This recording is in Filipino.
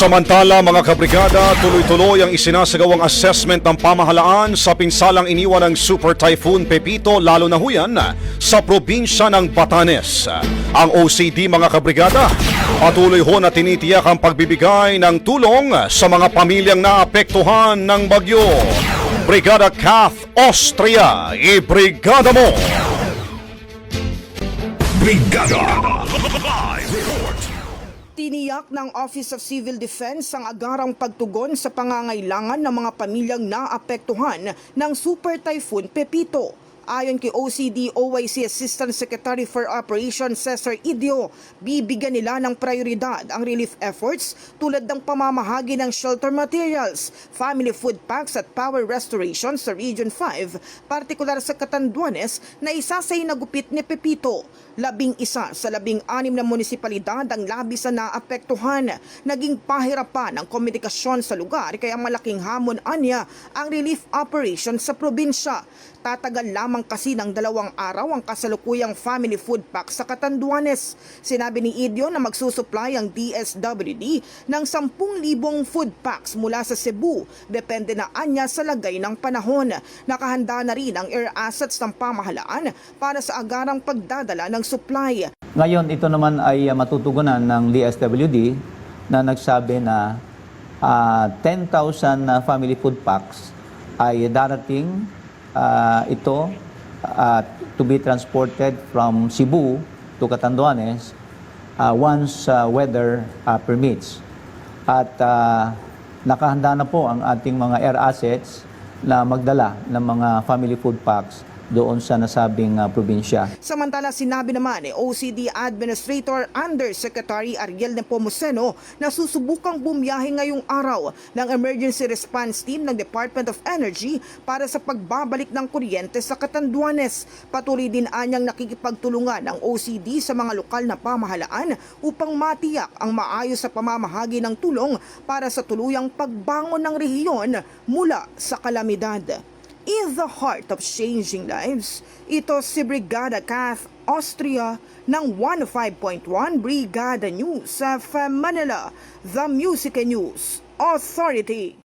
Samantala mga kabrigada, tuloy-tuloy ang isinasagawang assessment ng pamahalaan sa pinsalang iniwan ng Super Typhoon Pepito lalo na huyan sa probinsya ng Batanes. Ang OCD mga kabrigada, patuloy ho na tinitiyak ang pagbibigay ng tulong sa mga pamilyang naapektuhan ng bagyo. Brigada Kath Austria, ibrigada mo! Brigada! Live report! Tiniyak ng Office of Civil Defense ang agarang pagtugon sa pangangailangan ng mga pamilyang naapektuhan ng Super Typhoon Pepito. Ayon kay OCD OIC Assistant Secretary for Operations Cesar Idio, bibigyan nila ng prioridad ang relief efforts tulad ng pamamahagi ng shelter materials, family food packs at power restoration sa Region 5, partikular sa Catanduanes na isa sa inagupit ni Pepito. Labing isa sa labing anim na munisipalidad ang labis na naapektuhan. Naging pahirapan ang komunikasyon sa lugar kaya malaking hamon anya ang relief operation sa probinsya. Tatagal lamang kasi ng dalawang araw ang kasalukuyang family food pack sa Catanduanes. Sinabi ni Idio na magsusupply ang DSWD ng 10,000 food packs mula sa Cebu. Depende na anya sa lagay ng panahon. Nakahanda na rin ang air assets ng pamahalaan para sa agarang pagdadala ng supply. Ngayon, ito naman ay uh, matutugunan ng DSWD na nagsabi na ah, 10,000 na family food packs ay darating ah, ito ah, to be transported from Cebu to Catanduanes ah, once ah, weather ah, permits. At ah, nakahanda na po ang ating mga air assets na magdala ng mga family food packs doon sa nasabing ah, probinsya. Samantala sinabi naman ni OCD Administrator Undersecretary Ariel Nepomuceno na susubukang bumiyahe ngayong araw ng Emergency Response Team ng Department of Energy para sa pagbabalik ng kuryente sa Catanduanes. Patuloy din anyang nakikipagtulungan ang OCD sa mga lokal na pamahalaan upang matiyak ang maayos sa pamamahagi ng tulong para sa tuluyang pagbangon ng rehiyon mula sa kalamidad. In the heart of changing lives, ito si Brigada Kath Austria ng 105.1 Brigada News of Manila, the Music News Authority.